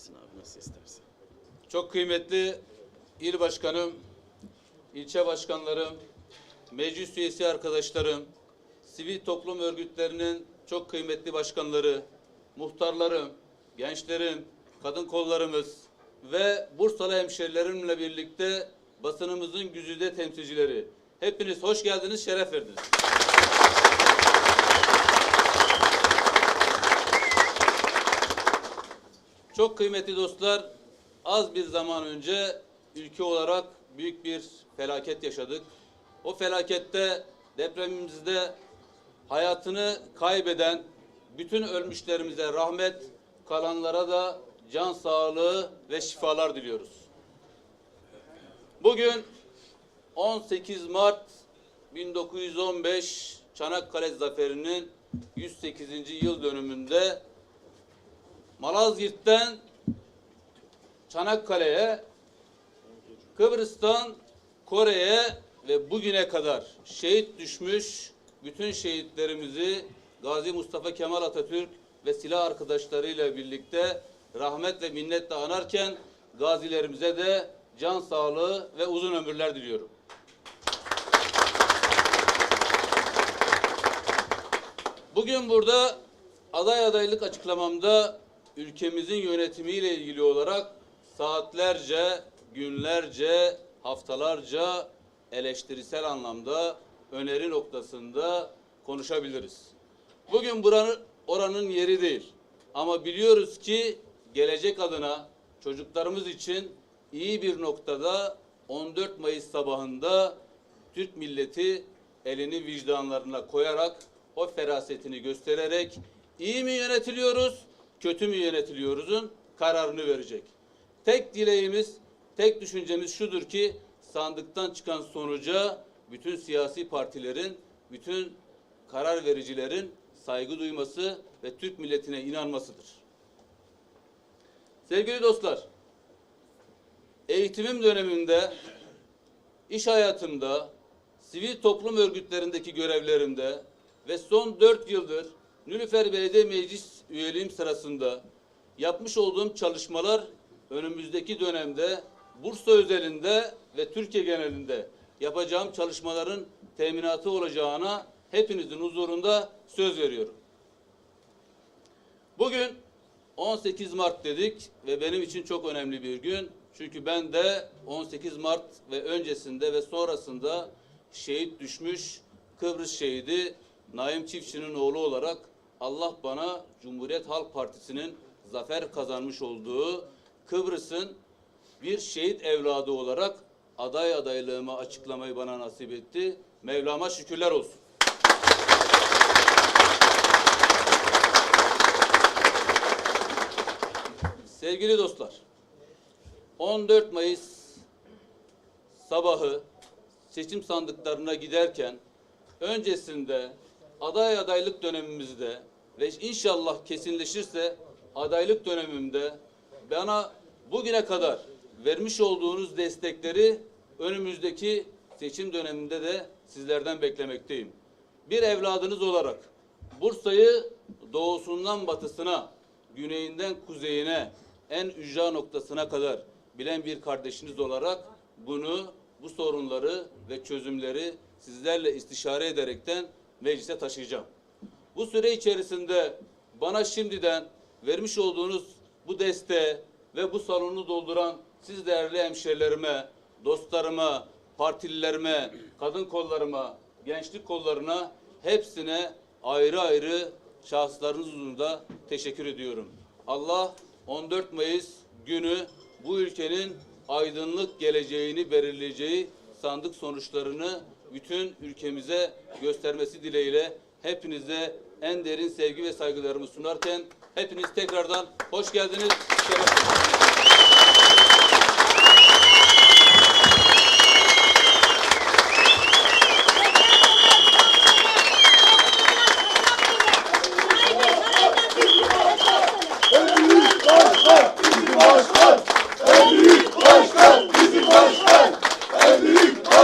istersin abi nasıl istersen. Çok kıymetli il başkanım, ilçe başkanlarım, meclis üyesi arkadaşlarım, sivil toplum örgütlerinin çok kıymetli başkanları, muhtarlarım, gençlerim, kadın kollarımız ve Bursalı hemşerilerimle birlikte basınımızın güzide temsilcileri. Hepiniz hoş geldiniz, şeref verdiniz. Çok kıymetli dostlar, az bir zaman önce ülke olarak büyük bir felaket yaşadık. O felakette depremimizde hayatını kaybeden bütün ölmüşlerimize rahmet, kalanlara da can sağlığı ve şifalar diliyoruz. Bugün 18 Mart 1915 Çanakkale Zaferi'nin 108. yıl dönümünde Malazgirt'ten Çanakkale'ye, Kıbrıs'tan Kore'ye ve bugüne kadar şehit düşmüş bütün şehitlerimizi Gazi Mustafa Kemal Atatürk ve silah arkadaşlarıyla birlikte rahmet ve minnetle anarken gazilerimize de can sağlığı ve uzun ömürler diliyorum. Bugün burada aday adaylık açıklamamda ülkemizin yönetimiyle ilgili olarak saatlerce, günlerce, haftalarca eleştirisel anlamda öneri noktasında konuşabiliriz. Bugün buranın oranın yeri değil. Ama biliyoruz ki gelecek adına çocuklarımız için iyi bir noktada 14 Mayıs sabahında Türk milleti elini vicdanlarına koyarak o ferasetini göstererek iyi mi yönetiliyoruz, kötü mü yönetiliyoruzun kararını verecek. Tek dileğimiz, tek düşüncemiz şudur ki sandıktan çıkan sonuca bütün siyasi partilerin, bütün karar vericilerin saygı duyması ve Türk milletine inanmasıdır. Sevgili dostlar, eğitimim döneminde, iş hayatımda, sivil toplum örgütlerindeki görevlerimde ve son dört yıldır Nülüfer Belediye Meclis üyeliğim sırasında yapmış olduğum çalışmalar önümüzdeki dönemde Bursa özelinde ve Türkiye genelinde yapacağım çalışmaların teminatı olacağına hepinizin huzurunda söz veriyorum. Bugün 18 Mart dedik ve benim için çok önemli bir gün. Çünkü ben de 18 Mart ve öncesinde ve sonrasında şehit düşmüş Kıbrıs şehidi Naim Çiftçi'nin oğlu olarak Allah bana Cumhuriyet Halk Partisi'nin zafer kazanmış olduğu Kıbrıs'ın bir şehit evladı olarak aday adaylığımı açıklamayı bana nasip etti. Mevlam'a şükürler olsun. Sevgili dostlar, 14 Mayıs sabahı seçim sandıklarına giderken öncesinde aday adaylık dönemimizde ve inşallah kesinleşirse adaylık dönemimde bana bugüne kadar vermiş olduğunuz destekleri önümüzdeki seçim döneminde de sizlerden beklemekteyim. Bir evladınız olarak Bursa'yı doğusundan batısına, güneyinden kuzeyine, en ücra noktasına kadar bilen bir kardeşiniz olarak bunu, bu sorunları ve çözümleri sizlerle istişare ederekten meclise taşıyacağım. Bu süre içerisinde bana şimdiden vermiş olduğunuz bu desteğe ve bu salonu dolduran siz değerli hemşerilerime, dostlarıma, partililerime, kadın kollarıma, gençlik kollarına hepsine ayrı ayrı şahıslarınız huzurunda teşekkür ediyorum. Allah 14 Mayıs günü bu ülkenin aydınlık geleceğini belirleyeceği sandık sonuçlarını bütün ülkemize göstermesi dileğiyle hepinize en derin sevgi ve saygılarımı sunarken hepiniz tekrardan hoş geldiniz.